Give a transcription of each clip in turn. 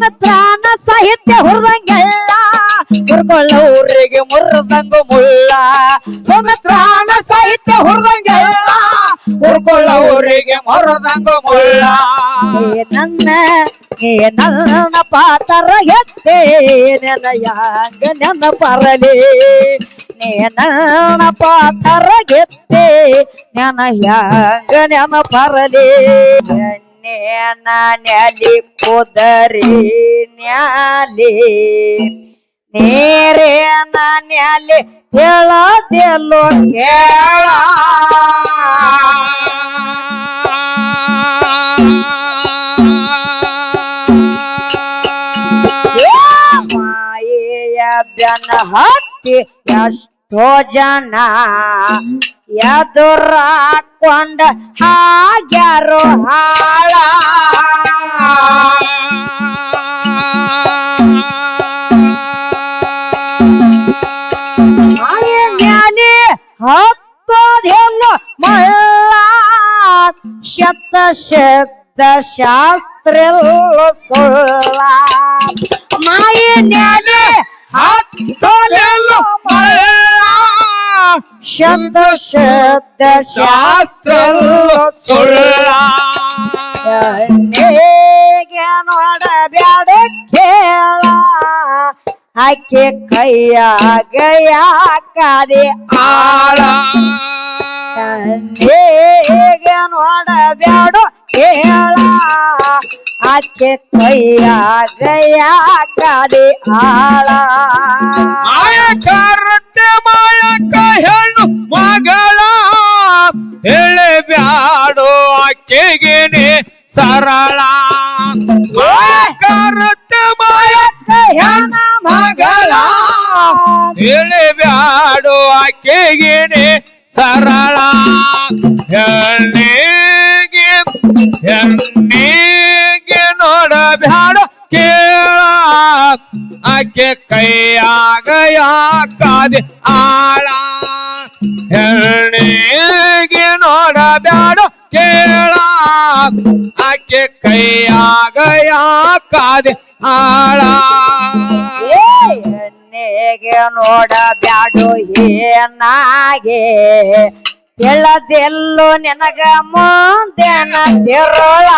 ಸುಮಿತ್ರಾನ ಸಾಹಿತ್ಯ ಹುರಿದಂಗೆಲ್ಲ ಹುರ್ಕೊಳ್ಳೋರಿಗೆ ಮುರ್ದಂಗು ಮುಳ್ಳ. ಸುಮಿತ್ರಾನ ಸಾಹಿತ್ಯ ಹುರಿದಂಗೆಲ್ಲ ಹುರ್ಕೊಳ್ಳೋರಿಗೆ ಮುರ್ದಂಗು ಮುಳ್ಳ. ನನ್ನ ನನ್ನ ಪಾತರ ಎತ್ತೆ, ನೆನಯಾಂಗ ನೆನ ಪರಲಿ ನನ್ನ ಪಾತರ ಗೆತ್ತೆ ನೆನ ಯಾಂಗ ನೆನ ಪರಲಿ ನೇನ ನೆಲಿ ಕುದರಿ ನ್ಯಾಲಿ. ನೇರೇನ ನ್ಯಾಲಿ ಹೇಳದೆಲ್ಲೋ ಕೇಳ. ಮಾಯೆಯ ಬೆನ್ನ ಹತ್ತಿ ಎಷ್ಟೋ ಜನ ಎದುರಾಕೊಂಡ ಆಗ್ಯಾರೋ ಹಾಳ. ಮಾಯೆ ಮ್ಯಾಲೆ ಹತ್ತೋದೇನು ಮಳ್ಳ. ಶತ ಶಬ್ದ ಶಾಸ್ತ್ರ ಸುಳ್ಳ. ಮಾಯ ಮ್ಯಾಲೆ ಹತ್ತೋದೇನು ಮಳ್ಳ. ಶಬ್ದ ಶಬ್ದ ಶಾಸ್ತ್ರ ಹೇಗೆ ನೋಡಬ್ಯಾಡ ಕೇಳ. ಆಕೆ ಕೈಯಾಗ ಯಾಕಾದೆ ಆಳ. ಹೇಗೆ ನೋಡಬ್ಯಾಡ ಕೇಳ. ಆಕೆ ಕೈಯಾಗ ಯಾಕಾದೆ ಆಳ. ಮಾಯಕರತೆ ಮಾಯಕ ಹೆಣ್ಣು ಮಗಳ. ಹೇಳಿ ಬ್ಯಾಡು ಆಕೆಗೆನೆ ಸರಳ. ಮಾಯಕರತೆ ಮಾಯಕ ಹೆಣ್ಣು ಮಗಳ. ಹೇಳಿ ಬ್ಯಾಡೋ ಆಕೆಗೆನೆ ಸರಳ. ಹೆಣ್ಣಿಗೆ ಆಕೆ ಕೈಯಾಗ ಯಾಕಾದೆ ಆಳ. ಹೆಣ್ಣಿಗೆ ನೋಡ ಬ್ಯಾಡ ಕೇಳ. ಆಕೆ ಕೈಯಾಗ ಯಾಕಾದೆ ಆಳ. ಹೆಣ್ಣಿಗೆ ನೋಡ ಬ್ಯಾಡು ಏನಾಗೆ? ಹೇಳದೆಲ್ಲೋ ನಿನಗ ಮುಂದೆ ತಿರುಳ.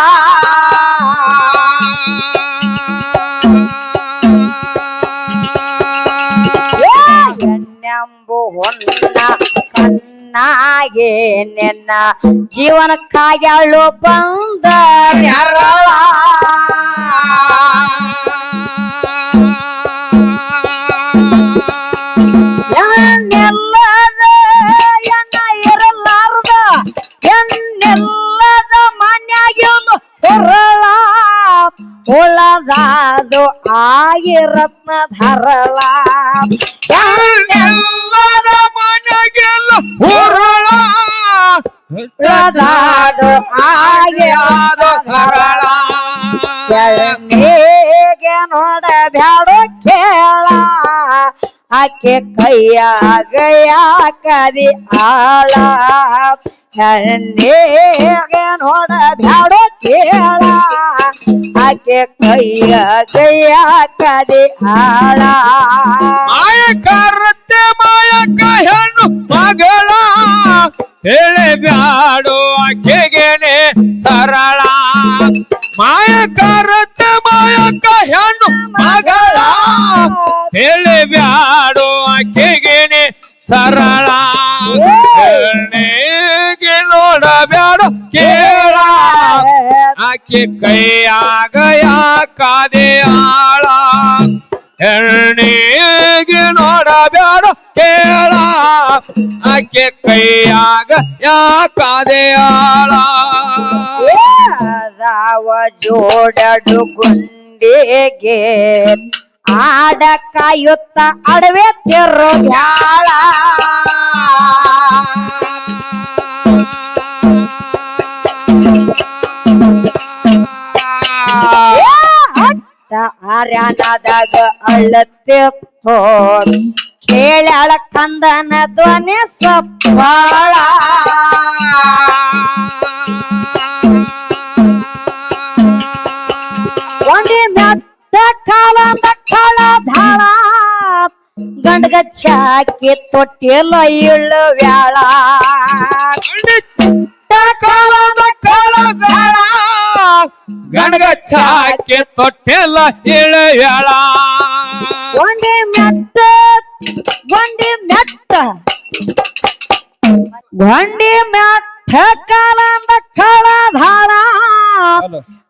ಹೊನ್ನ ಕಣ್ಣಾಗೆ ನಿನ್ನ ಜೀವನಕ್ಕಾಗ್ಯಾಳು ಬಂದ ಉಳದಾದು ಆಗಿರತ್ನ ಧರಳ. ಆಗಿರದ ಧರಳ ಎಣ್ಣೆಗೆ ನೋಡ ಬ್ಯಾಡ ಕೇಳ ಆಕೆ ಕೈಯ ಗಯ ಕರಿ ಆಳ. ನೋಡ ಬ್ಯಾಡ ಕೇಳ. ಆಕೆ ಕೈಯ ಯಾಕದಿ ಆಳ. ಮಾಯಕರತೆ ಮಾಯಕ ಹೆಣ್ಣು ಮಗಳ. ಹೇಳಿ ಬ್ಯಾಡು ಆಕೆಗೆನೆ ಸರಳ. ಮಾಯಕರತೆ ಮಾಯಕ ಹೆಣ್ಣು ಮಗಳ. ಹೇಳಿ ಬ್ಯಾಡು ಆಕೆಗೇನೆ ಸರಳ ಹೆಣ್ಣಿಗೆ ನೋಡ ಬ್ಯಾಡು ಕೇಳ. ಆಕೆ ಕೈಯಾಗ ಯಾಕಾದೆ ಆಳ. ಹೆಣ್ಣಿಗೆ ನೋಡ ಬ್ಯಾಡ ಕೇಳ. ಆಕೆ ಕೈಯಾಗ ಯಾಕಾದೆ ಆಳ. ರಾವ ಜೋಡಡು ಗುಂಡಿಗೆ ಆಡ ಕಾಯುತ್ತ ಅಡವೆ ತಿರು ಬ್ಯಾಳ ಆರ್ಯಾನಾದಾಗ ಅಳ್ಳತ್ತಿತ್ತೋ ಕೇಳಳ ಕಂದನ ಧ್ವನಿ ಸಪ್ಪಾಳ. ಒಂದಿ ಮೆಟ್ಟ ಮೆಟ್ಟ ಕಾಲದ ಕಳ ಧಾಳ ಗಂಡಗ ಚಾಕಿ ತೊಟ್ಟಿಲ ಇಳ್ಳು ವ್ಯಾಳ ಕಾಲದ ಕಾಲದಾಳ ಗಣಗ ಚಾಕೆ ತೊಟ್ಟೆಲ್ಲ ಇಳೆಯಳ ಗೊಂಡಿ ಮೆಟ್ಟ ಗೊಂಡಿ ಮೆಟ್ಟ ಗೊಂಡಿ ಮೆಟ್ಟ ಕಾಲದ ಕಳ ಧಾಳ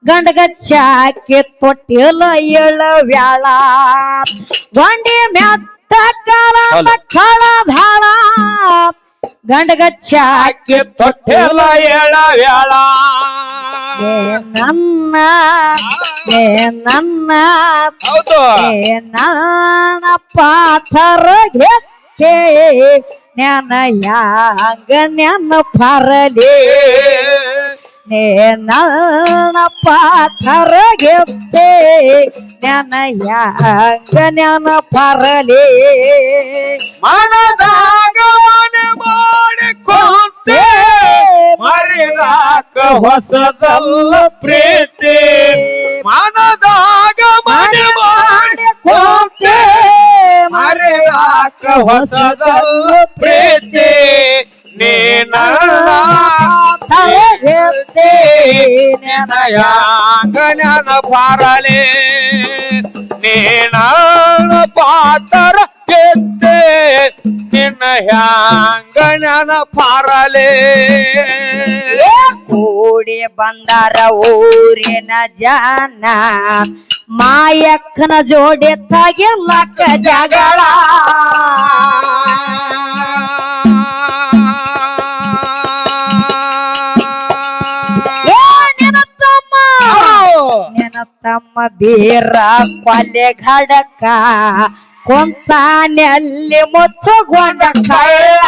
ಗಂಡಗ ಚಾಕಿ ತೊಟ್ಟಿಲ ವ್ಯಾಳ. ಗೊಂಡಿ ಮ್ಯಾತ್ತ ಕಾಲ ಕಳ ಧಾಳ ಗಂಡಗಚ್ಚಾಕಿ ಚಾಕಿ ಆಕೆ ವ್ಯಾಳ. ಏ ನನ್ನ ಏ ನನ್ನ ಏ ನನ್ನ ಪಾಥರ ಗೆತ್ತೆ ಜ್ಞಾನ ಯಾಂಗ ಜ್ಞಾನ ಫರಲಿ ನೇ ನನ್ನ ಪಾಥರ ಗೆತ್ತೆ ಜ್ಞಾನ ಯಾಂಗ ಜ್ಞಾನ ಫರಲಿ ಮನದಾಗ ಮನೆ ಮಾಡಿಕೊಂತೆ ಮರಿದಾಕ ಹೊಸದಲ್ಲ ಪ್ರೀತಿ. ಮನದಾಗ ಮನೆ ಮಾಡಿಕೊಂತೆ ಮರಿದಾಕ ಹೊಸದಲ್ಲ ಪ್ರೀತಿ. ನೀನ ಗೆತ್ತೆ ಜ್ಞಾನ ಪಾರಲೆ ನೀನ ಪಾತರ ಕೆತ್ತೆ ನಿನ್ನ ಹ್ಯಾಂಗ ಜ್ಞಾನ ಪಾರಲೆ ಕೂಡಿ ಬಂದಾರ ಊರಿನ ಜನ. ಮಾಯಕ್ಕನ ಜೋಡಿ ತಗಿಲ್ಲಕ್ಕ ಜಗಳ. ತಮ್ಮ ಬೀರ ಕೊಲೆ ಘಡಕ, ಕೊಂತಾನೆಲ್ಲಿ ಮುಚ್ಚಗೊಂಡ ಕಳ್ಳ.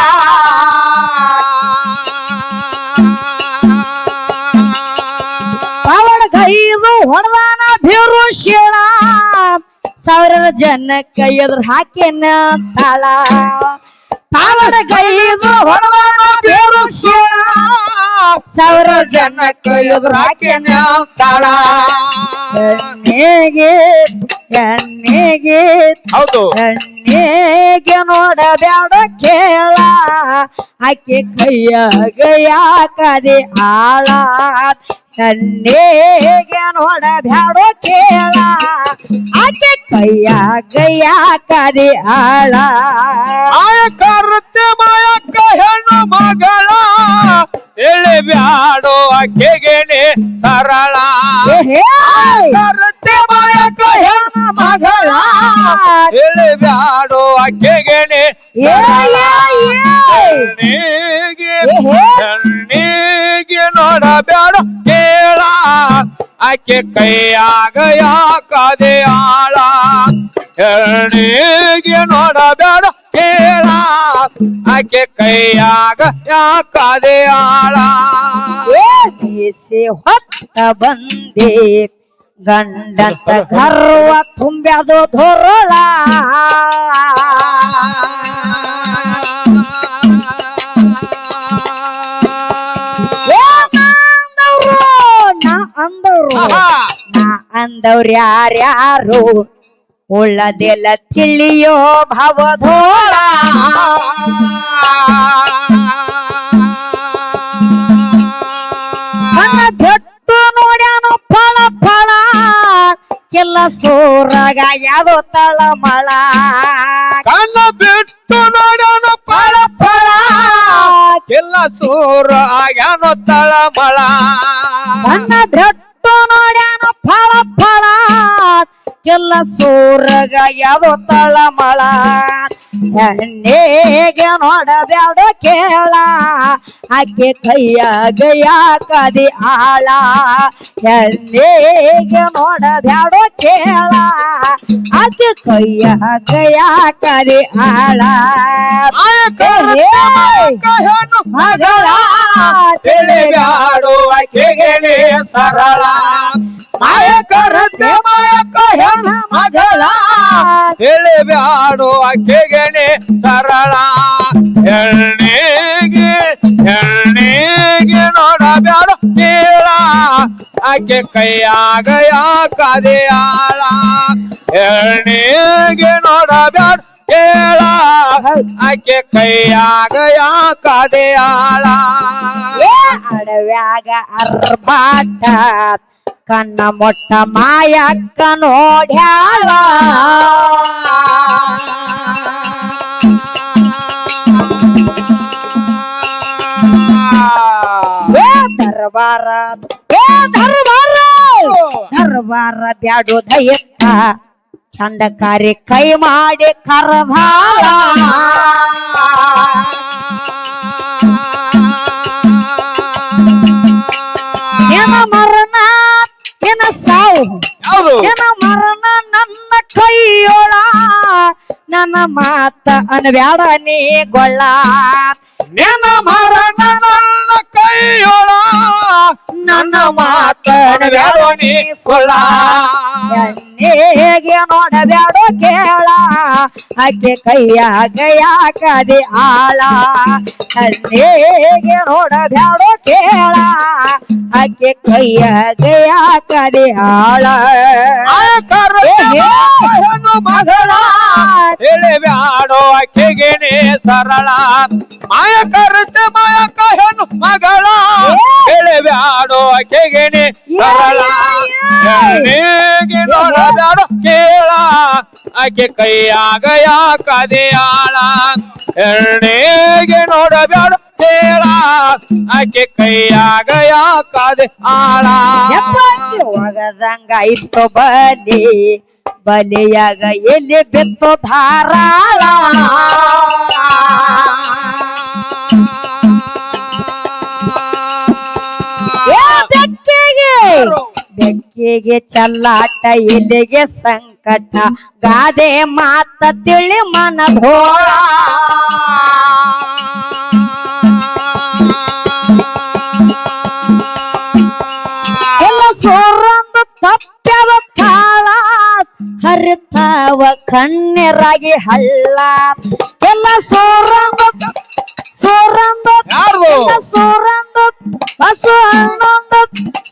ಪವಳಗೈದು ಹೊಡೆದಾನ ಬೀರು ಶಿಳ. ಸಾವಿರ ಕೈ ಎದುರು ಹಾಕಿನ ತಾಳ. ಪವಳಗೈದು ಹೊಡೆದಾನ ಬೀರು ಶಿಳ ಸಾವಿರ ಜನ ಎದುರು ಹಾಕಿನ ತಾಳ ಕಣ್ಣಿಗೆ ಕಣ್ಣಿಗೆ ಹೌದು. ಕಣ್ಣಿಗೆ ನೋಡಬ್ಯಾಡ ಕೇಳ. ಆಕೆ ಕೈಯ ಯಾಕದೆ ಆಳ. ಕಣ್ಣಿಗೆ ನೋಡಬ್ಯಾಡೋ ಕೇಳ. ಆಕೆ ಕೈಯ ಕೈಯ ಕದಿ ಆಳ. ಆಯ ಕರುತ್ತೆ ಮಾಯಕ್ಕ ಹೆಣ್ಣು ಮಗಳ. ಎಳೆ ಬ್ಯಾಡೋ ಅಕ್ಕೆಗೆನೆ ಸರಳ. ಕರುತ್ತೆ ಮಾಯಕ್ಕ ಹೆಣ್ಣು ಮಗಳ. ಎಳೆ ಬ್ಯಾಡೋ ಅಕ್ಕೆಗೆನೆ ಕಣ್ಣಿಗೆ ನೋಡಬ್ಯಾಡ ಕೇಳ. ಆಕೆ ಕೈಯಾಗ ಯಾಕದೆ ಆಳ. ಕಣ್ಣಿಗೆ ನೋಡಬೇಡ ಕೇಳ. ಆಕೆ ಕೈಯಾಗ ಯಾಕದೆ ಆಳ. ಹೊತ್ತ ಬಂದೆ. ಗಂಡಂತ ಗರ್ವ ತುಂಬ್ಯಾದು ಧೋರಳ. ಅಂದವ್ರು. ನಾ ಅಂದವ್ರು ಯಾರ್ಯಾರು? ಉಳ್ಳದೆಲ್ಲ ತಿಳಿಯೋ ಭವಧೋಳ. ಬೆಟ್ಟು ನೋಡ್ಯಾನು ಫಳ ಫಳ. ಕೆಲ್ಲ ಸೋರಾಗ ಯಾವ್ದೋ ತಳಮಳ. ಕಣ್ಣ ಬಿಟ್ಟು ನೋಡೋಣ ಫಳ ಫಳ. ಎಲ್ಲ ಸೂರ ಆಗ್ಯಾನೋ ತಳಮಳ. ನನ್ನ ಬೆಟ್ಟು ನೋಡ್ಯಾನು ಫಳ ಫಳ ಕೆಲ್ಲ ಸೋರಗ ಯಾವ್ದೋ ತಳಮಳ ಹೆಣ್ಣೇಗೆ ನೋಡಬ್ಯಾಡ ಕೇಳ. ಆಕೆ ಕೈಯಾಗ ಯಾಕದಿ ಆಳ. ಹೆಣ್ಣೇಗೆ ನೋಡಬ್ಯಾಡ ಕೇಳ. ಆಕೆ ಕೈಯಾಗ ಕರೆ ಆಳ ಮಗಳ ತಿಳಿಬ್ಯಾಡು ಅಕ್ಕಿಗೆ ಸರಳ. ಮಾಯಕರತೆ ಮಾಯಕ ಹೆಣ್ಣು ಮಗಳ. ತಿಳಿಬ್ಯಾಡು ಆಕೆಗೆನೆ ಸರಳ. ಎಣ್ಣೆಗೆ ಎಣ್ಣೆಗೆ ನೋಡಬ್ಯಾಡು ಕೇಳ ಆಕೆ ಕೈಯಾಗ ಕದಿಯಾಳ. ಎಣ್ಣೆಗೆ ನೋಡಬ್ಯಾಡ ಕೇಳ ಆಕೆ ಕೈಯಾಗ ಕದಿಯಾಳ. ಅಡವ್ಯಾಗ ಅರ್ಬಾಟ ಕಣ್ಣ ಮೊಟ್ಟ ಮಾಯಕ್ಕ ನೋಡ್ಯಾಳ. ದರ್ಬಾರ. ಏ ದರ್ಬಾರ! ದರ್ಬಾರ ಬ್ಯಾಡು ಚಂದ ಚಂಡಕಾರಿ ಕೈ ಮಾಡಿ ಕರದಾಳ. ಏನ ಮರಣ ಏನ ಸಾವು. ಏನ ಮರಣ ನನ್ನ ಕೈಯೊಳ. ನನ್ನ ಮಾತ ಅನ್ಬ್ಯಾಡ ನೀ ಗೊಳ್ಳ. ನಿನ್ನ ಮರಣ ನನ್ನ ಕೈಯೊಳ ನನ್ನ ಮಾತನ ಬ್ಯಾಡೋ ನೀ ಸುಳ್ಳ. ಹೇಗೆ ನೋಡಬೇಡೋ ಕೇಳ ಅಕ್ಕೆ ಕೈಯಾಗ ಯಾಕದೆ ಆಳ. ಹೇಗೆ ನೋಡಬೇಡೋ ಕೇಳ ಅಕ್ಕೆ ಕೈಯಾಗ ಯಾಕದೆ ಆಳ. ಮಗಳ ಹೇಳಿ ಬ್ಯಾಡೋ ಆಕೆಗೆನೆ ಸರಳ. ಮಾಯ ಕರುತ್ತ ಮಾಯಕ ಹೆಣ್ಣು ಮಗಳ ಹೇಳಿ ಬ್ಯಾಡೋ ಆಕೆಗೆನೆ ಸರಳ ಹೆಣ್ಣಿಗೆ ನೋಡಬ್ಯಾಡೋ ಕೇಳ. ಆಕೆ ಕೈಯಾಗ ಯಾಕದೆಯಾಳ ಆಳ. ಹೆಣ್ಣಿಗೆ ನೋಡಬ್ಯಾಡೋ ಕೇಳ. ಆಕೆ ಕೈಯಾಗ ಯಾಕದೆ ಆಳ. ಹೋಗದಂಗ ಒಗದಂಗ ಇತ್ತು ಬಲಿ. ಬಲಿಯಾಗ ಎಲ್ಲಿ ಬಿತ್ತು ಧಾರಾಳ. ಬೆಕ್ಕಿಗೆ ಚಲ್ಲಾಟ ಎಲ್ಲಿಗೆ ಸಂಕಟ. ಗಾದೆ ಮಾತ ತಿಳಿ ಮನ ಸೋರಂದು ತಪ್ಪ್ಯದ ತಾಳ ಹರಿತಾವ ಕಣ್ಣೀರಾಗಿ ಹಳ್ಳ. ಎಲ್ಲ ಸೋರಂದು ಸೋರಂದು ಯಾರ್ದು? ಸೋರಂದ ಹಸು ಹನ್ನೊಂದು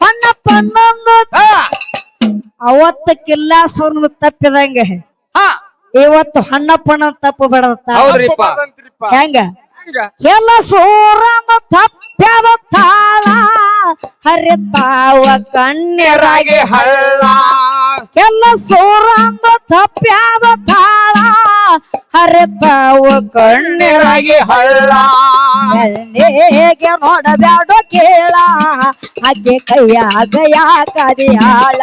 ಹಣ್ಣ ಪನ್ನೊಂದು ಹಾ, ಅವತ್ತಕ್ಕಿಲ್ಲ ಸೋರ್ನ ತಪ್ಪಿದಂಗ. ಹಾ, ಇವತ್ತು ಹಣ್ಣ ಪಣ್ಣ ತಪ್ಪು ಬಿಡತ್ತ ಹೌದ್ರಿಪ್ಪ. ಹೆಂಗ? ಎಲ್ಲ ಸೋರಂದು ತಪ್ಪ್ಯದ ತಾಳ ಹರಿತಾವ ಕಣ್ಣೀರಾಗಿ ರಾಗಿ ಹಳ್ಳ. ಎಲ್ಲ ಸೋರಂದ ತಪ್ಪ್ಯಾದ ತಾಳ ಹರಿತಾವ ಕಣ್ಣೀರಾಗಿ ಹಳ್ಳ ಕಣ್ಣೇಗೆ ನೋಡಬೇಡ ಕೇಳ. ಆಕೆ ಕೈಯಾಗ ಯಾಕದಿ ಆಳ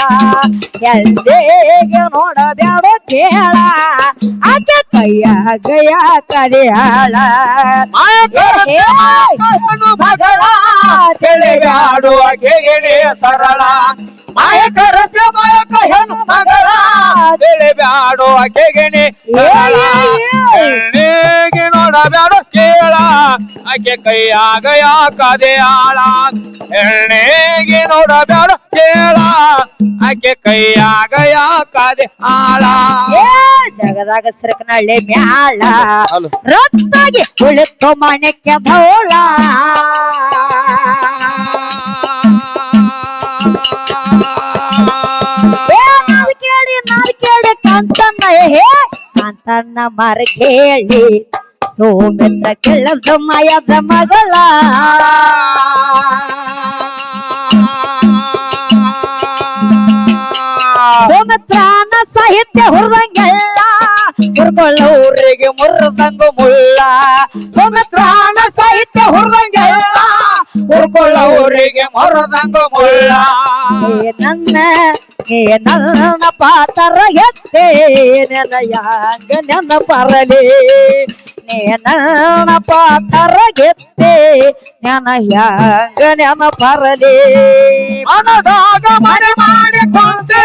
ಎಲ್ಲಿಗೆ ನೋಡಬ್ಯಾಡ ಕೇಳ. ಆಕೆ ಕೈಯಾಗ ಹೆಣ್ಣು ಮಗಳ ತಿಳಿಬ್ಯಾಡು ಆಕೆಗೆನೆ ಸರಳ. ಮಾಯ ಕರುತ್ತ ಮಾಯಕ ಹೆಣ್ಣು ಮಗಳ. ತಿಳಿಬ್ಯಾಡು ಆಕೆಗೆನೆ ಸರಳ. ಹೆಣ್ಣಿಗೆ ನೋಡಬ್ಯಾಡು ಕೇಳ. ಆಕೆ ಕೈಯಾಗ ಯಾಕದೆ ಆಳ. ಎಣ್ಣೆಗೆ ನೋಡಬೇಡ ಕೇಳ. ಆಕೆ ಕೈಯಾಗ ಯಾಕದೆ ಆಳ. ಜಗದಾಗ ಸಿರಕನಹಳ್ಳಿ ಮ್ಯಾಳ ರೊತ್ತಾಗಿ ಉಳಿತು ಮಣಕ್ಕೆ ಧೌಳ. ಕೇಳಿ ನಾದ್ ಕೇಳಿ ಕಾಂತನ್ನ ಹೇ ಕಾಂತನ್ನ ಮರ ಕೇಳಿ ಸೋಮಿತ್ರ ಕೆಳದ ಮಯದ ಮಗಳ. ಸೋಮಿತ್ರನ ಸಾಹಿತ್ಯ ಹುರ್ದಂಗೆಲ್ಲ ಹುರ್ಕೊಳ್ಳೋರಿಗೆ ಮುರ್ದಂಗು ಮುಳ್ಳ. ಸೋಮಿತ್ರನ ಸಾಹಿತ್ಯ ಹುರ್ದಂಗೆಲ್ಲ ಹುರ್ಕೊಳ್ಳೋರಿಗೆ ಮುರ್ದಂಗು ಮುಳ್ಳ. ನನ್ನ ನನ್ನ ಪಾತರ ಎತ್ತೆ ನೆನಯಾಂಗ ನೆನ ಪರಲಿ ನೇ ನನ್ನ ಪಾತರ ಗೆತ್ತೆ ನೆನಯಾಂಗ ನೆನ ಪರಲಿ ಮನದಾಗ ಮನೆ ಮಾಡಿಕೊಂಡೆ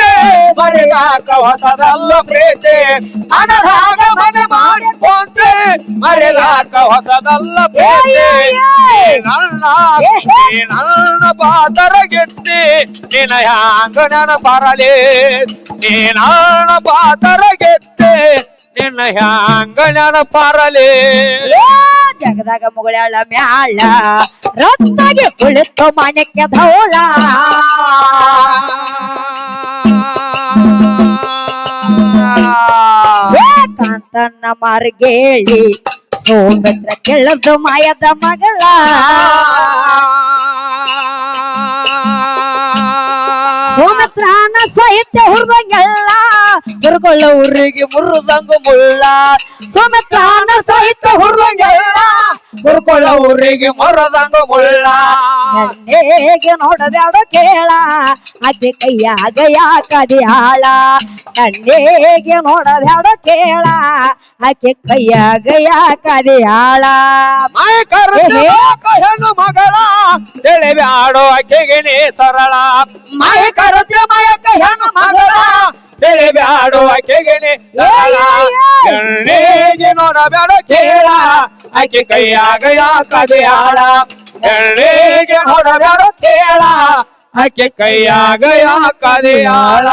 ಮರೆಯಾಕ ಹೊಸದಲ್ಲ ಪ್ರೀತಿ. ಮನದಾಗ ಮನೆ ಮಾಡಿಕೊಂಡೆ ಮರೆಯಾಕ ಹೊಸದಲ್ಲ ಪ್ರೀತಿ. ನನ್ನ ನನ್ನ ಪಾತರ ಗೆತ್ತಿ ನಿನ ಹ್ಯಾಂಗ ನೆನಪರಲಿ ನೀ ನನ್ನ ಪಾತರ ಗೆತ್ತೆ ನಿನ್ನ ಹ್ಯಾಂಗ ನಾನು ಏ, ಜಗದಾಗ ಮುಗಳ ಮ್ಯಾಳ, ರತ್ತಾಗಿ ಉಳಿತು ಮಾಣಿಕ್ಯ ಧೌಳ. ಮಾರ್ಗೇಳಿ, ಸೋಮಿತ್ರ ಕೆಳದು ಮಾಯದ ಮಗಳ. ಸೋಮಿತ್ರನ ಸಹಿತ ಹುಡ್ದಂಗೆಲ್ಲ ದುರ್ಗೊಳ್ಳ ಊರಿಗೆ ಮುರುದಂಗು ಮುಳ್ಳ. ಸೋಮಿತ್ರನ ಸಹಿತ ಹುಡ್ದಂಗೆಲ್ಲ ಮುರ್ಕೊಳ್ಳ ಊರಿಗೆ ಮರದಂಗ ಮುಳ್ಳ. ಹೇಗೆ ನೋಡಬ್ಯಾಡ ಕೇಳ ಅತಿ ಕೈಯಾಗ ಯಾಕದಿ ಹಾಳ ಕಣ್ಣೇಗೆ ನೋಡಬ್ಯಾಡ ಕೇಳ ಆಕೆ ಕೈಯಾಗ ಯಾಕದಿ ಹಾಳ ಹೆಣ್ಣು ಮಗಳ ತಿಳಿಬ್ಯಾಡೋ ಆಕೆಗೆ ಸರಳ. ಮೈ ಕರೆದ ಮಾಯಕ ಹೆಣ್ಣು ಮಗಳ ತಿಳಿಬ್ಯಾಡೋ ಆಕೆಗೆ ಸರಳ ಎಣ್ಣೆಗೆ ಬ್ಯಾಡೋ ಕೇಳ. ಆಕೆ ಕೈಯಾಗ ಯಾಕದೆ ಆಳ ಎಣ್ಣೆಗೆ ಬ್ಯಾಡೋ ಕೇಳ. ಆಕೆ ಕೈಯಾಗ ಯಾಕದೆ ಆಳ